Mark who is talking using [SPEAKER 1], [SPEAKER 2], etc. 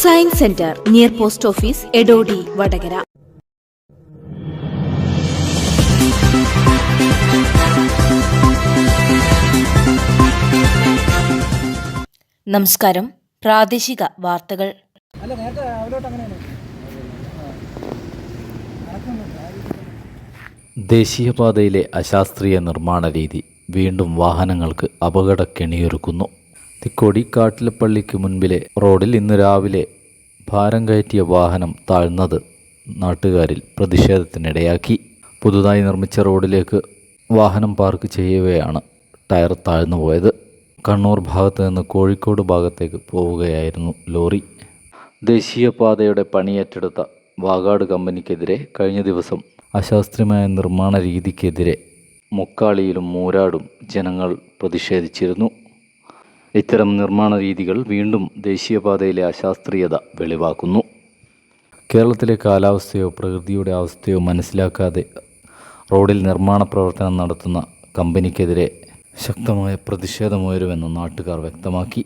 [SPEAKER 1] Science centre near post office Edodi Vadakara നമസ്കാരം. പ്രാദേശിക വാർത്തകൾ.
[SPEAKER 2] ദേശീയപാതയിലെ അശാസ്ത്രീയ നിർമ്മാണ രീതി വീണ്ടും വാഹനങ്ങൾക്ക് അപകടക്കെണിയൊരുക്കുന്നു. തിക്കോടി കാട്ടിലപ്പള്ളിക്ക് മുൻപിലെ റോഡിൽ ഇന്ന് രാവിലെ ഭാരം കയറ്റിയ വാഹനം താഴ്ന്നത് നാട്ടുകാരിൽ പ്രതിഷേധത്തിനിടയാക്കി. പുതുതായി നിർമ്മിച്ച റോഡിലേക്ക് വാഹനം പാർക്ക് ചെയ്യവെയാണ് ടയർ താഴ്ന്നു പോയത്. കണ്ണൂർ ഭാഗത്ത് നിന്ന് കോഴിക്കോട് ഭാഗത്തേക്ക് പോവുകയായിരുന്നു ലോറി. ദേശീയപാതയുടെ പണിയേറ്റെടുത്ത വാഗാട് കമ്പനിക്കെതിരെ കഴിഞ്ഞ ദിവസം അശാസ്ത്രീയമായ നിർമ്മാണ രീതിക്കെതിരെ മുക്കാളിയിലും മൂരാടും ജനങ്ങൾ പ്രതിഷേധിച്ചിരുന്നു. ഇത്തരം നിർമ്മാണ രീതികൾ വീണ്ടും ദേശീയപാതയിലെ അശാസ്ത്രീയത വെളിവാക്കുന്നു. കേരളത്തിലെ കാലാവസ്ഥയോ പ്രകൃതിയുടെ അവസ്ഥയോ മനസ്സിലാക്കാതെ റോഡിൽ നിർമ്മാണ പ്രവർത്തനം നടത്തുന്ന കമ്പനിക്കെതിരെ ശക്തമായ പ്രതിഷേധമുയരുമെന്ന് നാട്ടുകാർ വ്യക്തമാക്കി.